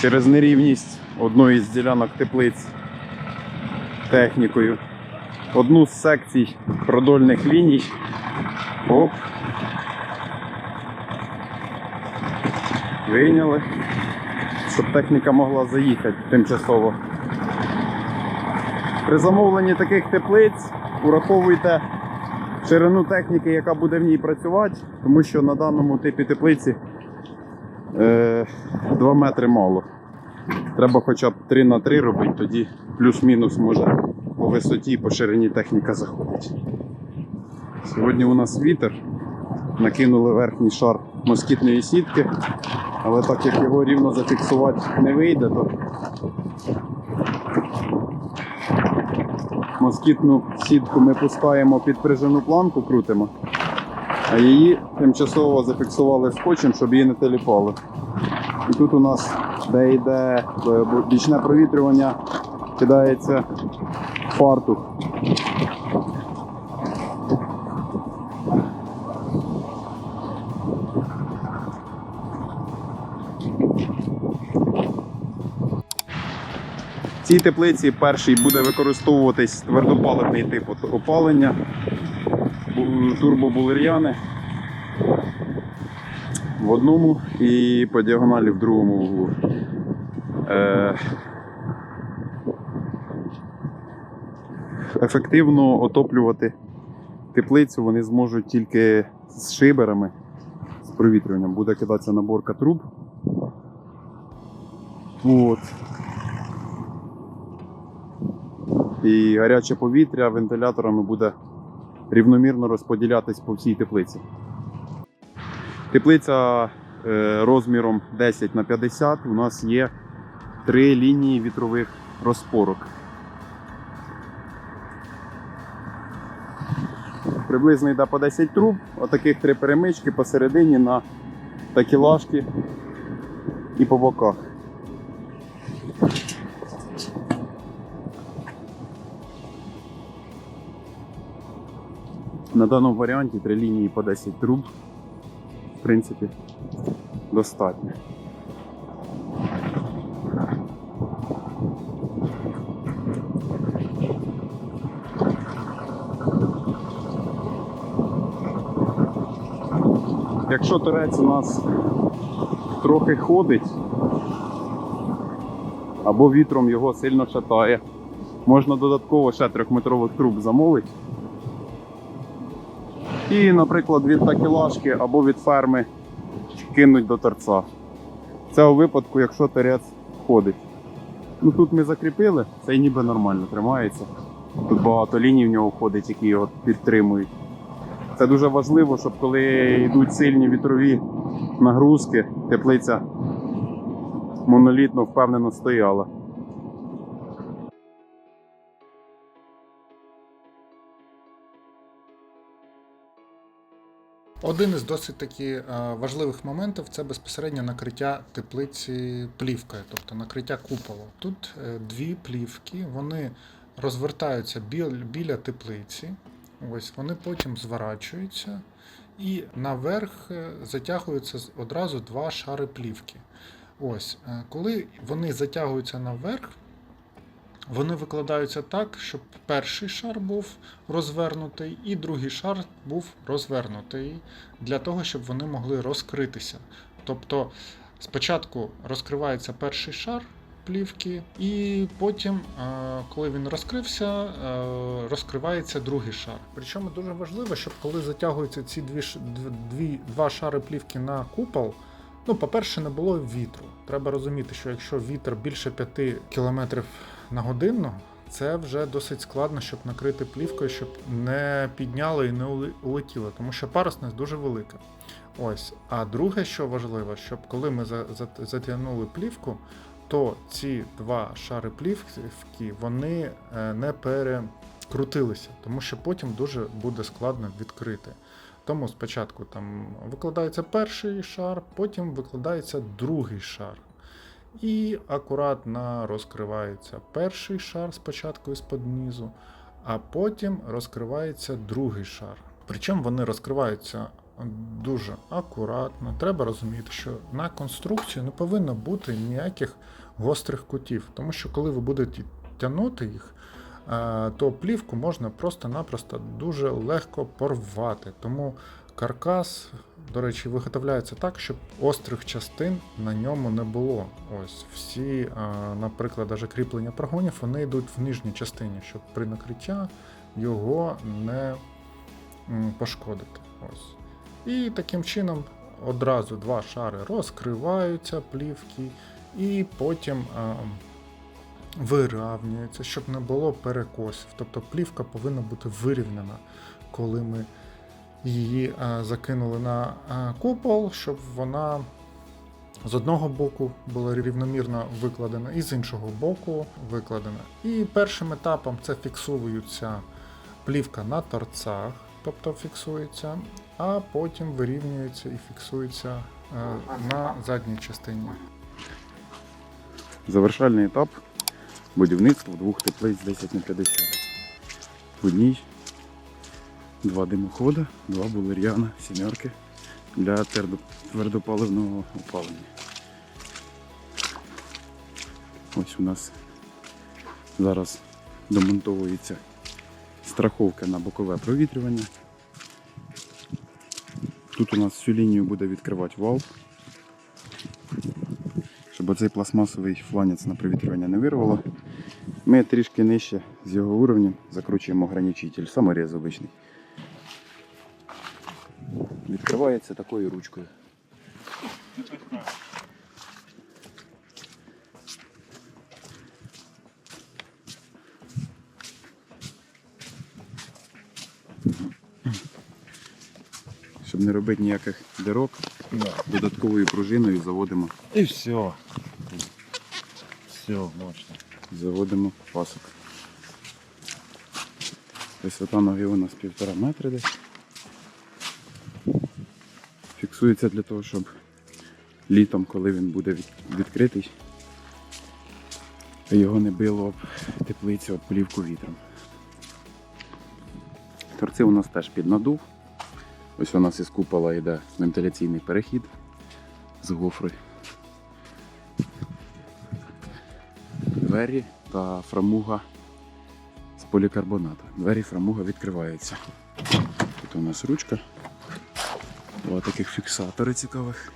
Через нерівність одної з ділянок теплиць технікою. Одну з секцій продольних ліній. Оп. Вийняли, щоб техніка могла заїхати тимчасово. При замовленні таких теплиць ураховуйте ширину техніки, яка буде в ній працювати, тому що на даному типі теплиці 2 метри мало. Треба хоча б 3 на 3 робити, тоді плюс-мінус може по висоті і по ширині техніка заходить. Сьогодні у нас вітер. Накинули верхній шар москітної сітки, але так як його рівно зафіксувати не вийде, то москітну сітку ми пускаємо під прижину планку, крутимо, а її тимчасово зафіксували скотчем, щоб її не теліпало. І тут у нас, де йде е, бічне провітрювання, кидається фартух. В цій теплиці перший буде використовуватись твердопаливний тип опалення, турбобулер'яни в одному і по діагоналі в другому вуглу. Е, ефективно отоплювати теплицю вони зможуть тільки з шиберами, з провітрюванням. Буде кидатися наборка труб. От. І гаряче повітря вентиляторами буде рівномірно розподілятись по всій теплиці. Теплиця е, розміром 10 на 50 у нас є три лінії вітрових розпорок. Приблизно йде по 10 труб, отаких три перемички посередині на такілажки і по боках. На даному варіанті три лінії по 10 труб, в принципі, достатньо. Якщо торець у нас трохи ходить, або вітром його сильно шатає, можна додатково ще трьохметрових труб замовити. І, наприклад, від такелажки або від ферми кинуть до торця. Це у випадку, якщо торець ходить. Ну тут ми закріпили, це ніби нормально тримається. Тут багато ліній в нього входить, які його підтримують. Це дуже важливо, щоб коли йдуть сильні вітрові нагрузки, теплиця монолітно впевнено стояла. Один із досить таки е, важливих моментів це безпосередньо накриття теплиці плівкою, тобто накриття куполу. Тут е, дві плівки, вони розвертаються біл- біля теплиці. Ось вони потім зворачуються, і наверх е, затягуються одразу два шари плівки. Ось, коли вони затягуються наверх, вони викладаються так, щоб перший шар був розвернутий, і другий шар був розвернутий для того, щоб вони могли розкритися. Тобто спочатку розкривається перший шар плівки, і потім, е, коли він розкрився, е, розкривається другий шар. Причому дуже важливо, щоб коли затягуються ці дві, дві, два шари плівки на купол. Ну, по-перше, не було вітру. Треба розуміти, що якщо вітер більше 5 км на годину, це вже досить складно, щоб накрити плівкою, щоб не підняло і не улетіло, тому що парусність дуже велика. Ось. А друге, що важливо, щоб коли ми за- за- затягнули плівку, то ці два шари плівки вони е, не перекрутилися, тому що потім дуже буде складно відкрити. Тому спочатку там викладається перший шар, потім викладається другий шар. І акуратно розкривається перший шар спочатку із-под низу, а потім розкривається другий шар. Причому вони розкриваються дуже акуратно. Треба розуміти, що на конструкцію не повинно бути ніяких гострих кутів, тому що коли ви будете тягнути їх, е, то плівку можна просто-напросто дуже легко порвати. Тому каркас, до речі, виготовляється так, щоб острих частин на ньому не було. Ось всі, наприклад, даже кріплення прогонів, вони йдуть в нижній частині, щоб при накриття його не пошкодити. Ось. І таким чином одразу два шари розкриваються плівки, і потім вирівнюються, щоб не було перекосів. Тобто плівка повинна бути вирівняна, коли ми її а, закинули на а, купол, щоб вона з одного боку була рівномірно викладена, і з іншого боку викладена. І першим етапом це фіксується плівка на торцах, тобто фіксується, а потім вирівнюється і фіксується е, на задній частині. Завершальний етап будівництва двох теплиць 10 на 50. В одній два димоходи, два булер'яна, сімерки для твердопаливного опалення. Ось у нас зараз домонтовується страховка на бокове провітрювання. Тут у нас всю лінію буде відкривати вал, щоб оцей пластмасовий фланець на провітрювання не вирвало. Ми трішки нижче з його уровнем закручуємо ограничитель, саморіз обичний. Відкривається такою ручкою. Щоб не робити ніяких дирок, додатковою пружиною заводимо, И все. Все, мощно. заводимо пасок. Висота ноги у нас півтора метри десь. Фіксується для того, щоб літом, коли він буде відкритий, його не било об теплицю об плівку вітром. Торці у нас теж під надув. Ось у нас із купола йде вентиляційний перехід з гофри. Двері та фрамуга з полікарбоната. Двері фрамуга відкриваються. Тут у нас ручка. Два таких фіксатори цікавих.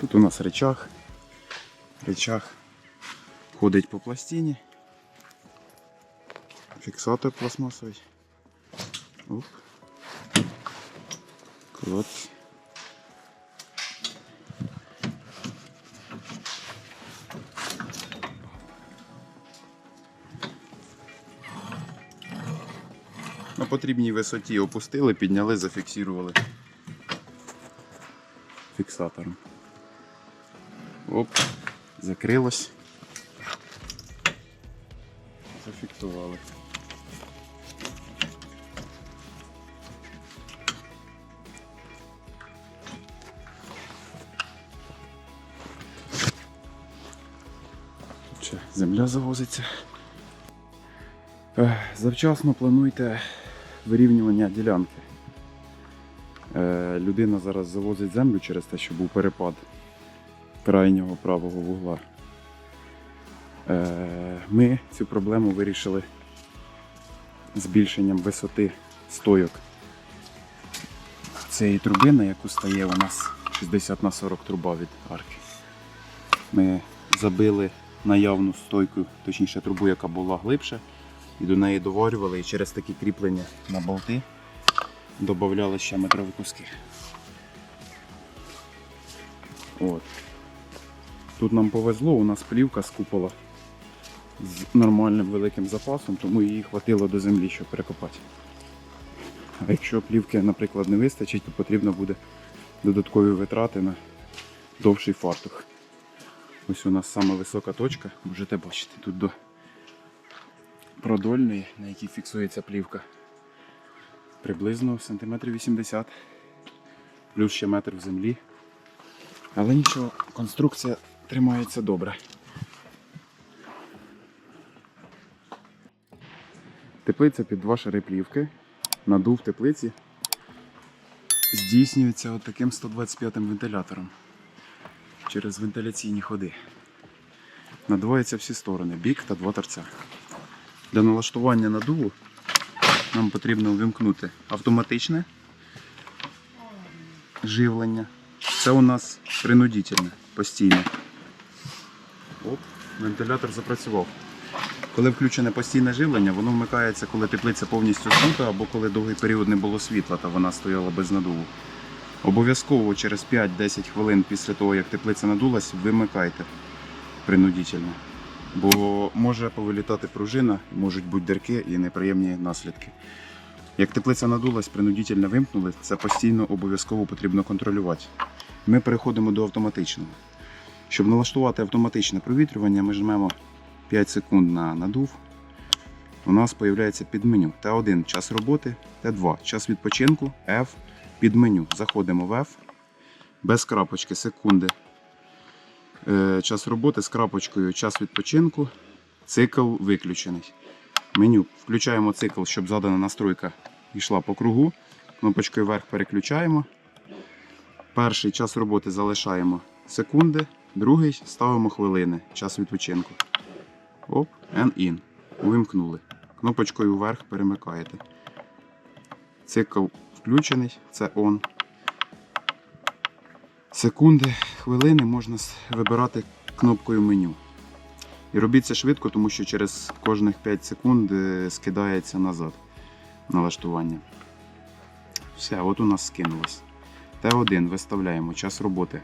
Тут у нас речах. Речах ходить по пластині. Фіксатор пластмасовий. Оп. Клац. Потрібній висоті опустили, підняли, зафіксували фіксатором. Оп, закрилось. Зафіксували. Земля завозиться. Завчасно плануйте вирівнювання ділянки. Е, Людина зараз завозить землю через те, що був перепад крайнього правого вугла. Е, Ми цю проблему вирішили збільшенням висоти стойок цієї труби, на яку стає у нас 60 на 40 труба від арки. Ми забили наявну стойку, точніше трубу, яка була глибше, і до неї доварювали і через такі кріплення на болти додавали ще метрові куски. От. Тут нам повезло, у нас плівка з купола з нормальним великим запасом, тому її хватило до землі, щоб перекопати. А якщо плівки, наприклад, не вистачить, то потрібно буде додаткові витрати на довший фартух. Ось у нас сама висока точка, можете бачити тут до продольної, на якій фіксується плівка. Приблизно сантиметрів 80, плюс ще метр в землі. Але нічого, конструкція тримається добре. Теплиця під два шари плівки. Надув теплиці здійснюється от таким 125 вентилятором через вентиляційні ходи. Надувається всі сторони, бік та два торця. Для налаштування надуву нам потрібно увімкнути автоматичне живлення. Це у нас принудительне, постійне. Оп, вентилятор запрацював. Коли включене постійне живлення, воно вмикається, коли теплиця повністю скута або коли довгий період не було світла та вона стояла без надуву. Обов'язково через 5-10 хвилин після того, як теплиця надулась, вимикайте принудительно. Бо може повилітати пружина, можуть бути дирки і неприємні наслідки. Як теплиця надулась, принудительно вимкнули, це постійно обов'язково потрібно контролювати. Ми переходимо до автоматичного. Щоб налаштувати автоматичне провітрювання, ми жмемо 5 секунд на надув. У нас з'являється підменю Т1 час роботи, Т2 час відпочинку, F під меню. Заходимо в F, без крапочки секунди. Е, час роботи з крапочкою час відпочинку, цикл виключений. Меню. Включаємо цикл, щоб задана настройка йшла по кругу. Кнопочкою вверх переключаємо. Перший час роботи залишаємо секунди, другий ставимо хвилини, час відпочинку. Оп, and in. Увімкнули. Кнопочкою вверх перемикаєте. Цикл включений, це on. Секунди, хвилини можна вибирати кнопкою меню. І робіть це швидко, тому що через кожних 5 секунд е, скидається назад налаштування. Все, от у нас скинулось. Т1 виставляємо час роботи.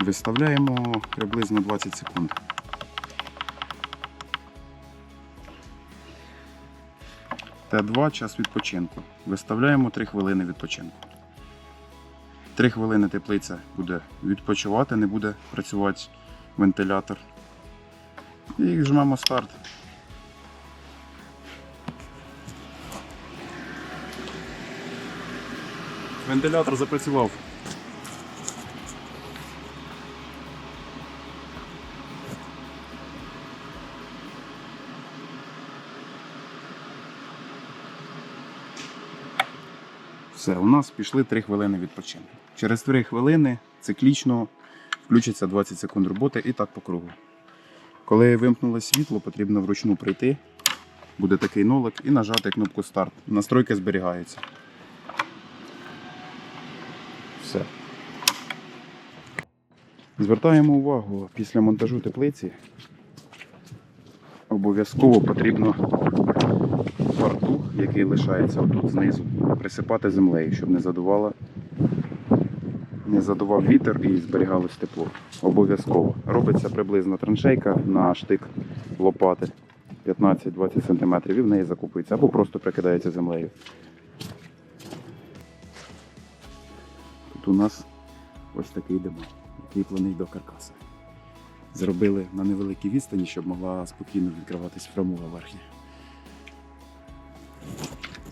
Виставляємо приблизно 20 секунд. Т2 час відпочинку. Виставляємо 3 хвилини відпочинку. 3 хвилини теплиця буде відпочивати, не буде працювати вентилятор. І жмемо старт. Вентилятор запрацював. Все, у нас пішли 3 хвилини відпочинку. Через 3 хвилини циклічно включиться 20 секунд роботи і так по кругу. Коли вимкнуло світло, потрібно вручну прийти. Буде такий нолик і нажати кнопку старт. Настройки зберігаються. Все. Звертаємо увагу після монтажу теплиці. Обов'язково потрібно фартух, який лишається отут знизу, присипати землею, щоб не задувало, не задував вітер і зберігалось тепло. Обов'язково. Робиться приблизно траншейка на штик лопати 15-20 см і в неї закупується або просто прикидається землею. Тут у нас ось такий димок, планить до каркаса. Зробили на невеликій відстані, щоб могла спокійно відкриватись фрамуга верхня.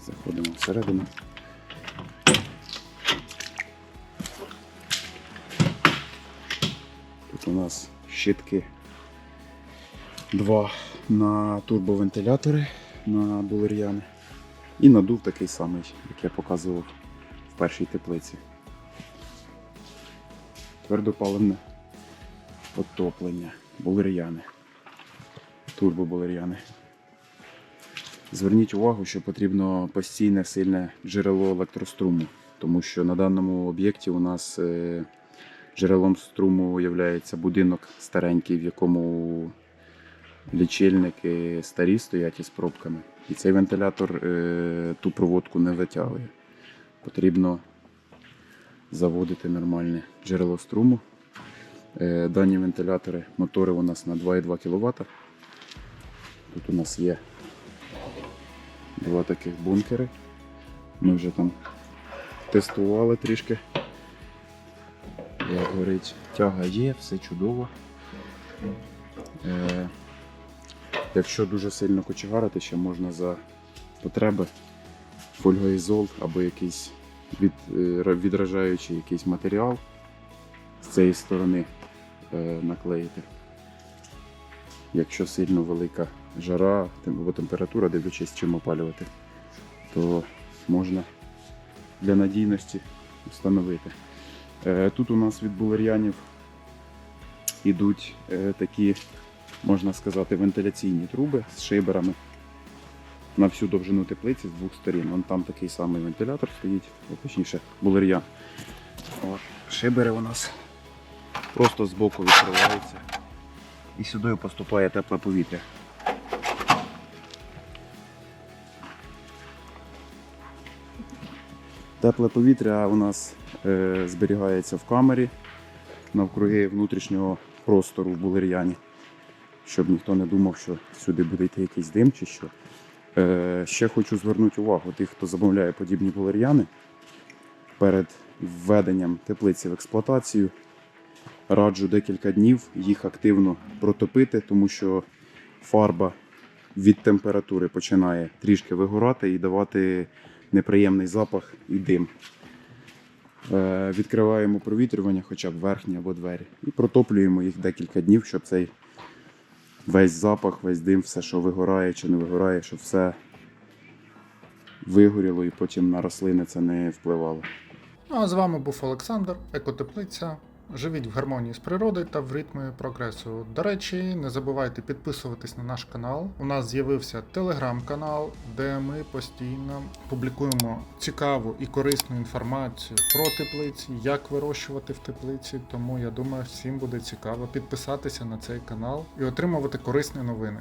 Заходимо всередину. Тут у нас щитки два на турбовентилятори на булер'яни. І надув такий самий, як я показував в першій теплиці. Твердопаливне отоплення, булер'яни, турбобулер'яни. Зверніть увагу, що потрібно постійне сильне джерело електроструму, тому що на даному об'єкті у нас е, джерелом струму є будинок старенький, в якому лічильники старі стоять із пробками. І цей вентилятор е, ту проводку не витягує. Потрібно заводити нормальне джерело струму. Е, Дані вентилятори, мотори у нас на 2,2 кВт. Тут у нас є два таких бункери. Ми вже там тестували трішки. Як говорить, тяга є, все чудово. Е, якщо дуже сильно кочегарити, ще можна за потреби фольгоізол або якийсь від, е, відражаючий якийсь матеріал з цієї сторони е, наклеїти. Якщо сильно велика жара або температура, дивлячись, чим опалювати, то можна для надійності встановити. Е, Тут у нас від булер'янів ідуть е, такі, можна сказати, вентиляційні труби з шиберами на всю довжину теплиці з двох сторін. Вон там такий самий вентилятор стоїть, точніше, булер'ян. Шибери у нас просто збоку відкриваються. І сюди поступає тепле повітря. Тепле повітря у нас е, зберігається в камері навкруги внутрішнього простору в булер'яні, щоб ніхто не думав, що сюди буде йти якийсь дим чи що. Е, ще хочу звернути увагу тих, хто замовляє подібні булер'яни перед введенням теплиці в експлуатацію. Раджу декілька днів їх активно протопити, тому що фарба від температури починає трішки вигорати і давати неприємний запах і дим. Е, Відкриваємо провітрювання, хоча б верхні або двері, і протоплюємо їх декілька днів, щоб цей весь запах, весь дим, все, що вигорає чи не вигорає, щоб все вигоріло і потім на рослини це не впливало. Ну а з вами був Олександр, Екотеплиця. Живіть в гармонії з природою та в ритмі прогресу. До речі, не забувайте підписуватись на наш канал. У нас з'явився телеграм-канал, де ми постійно публікуємо цікаву і корисну інформацію про теплиці, як вирощувати в теплиці. Тому я думаю, всім буде цікаво підписатися на цей канал і отримувати корисні новини.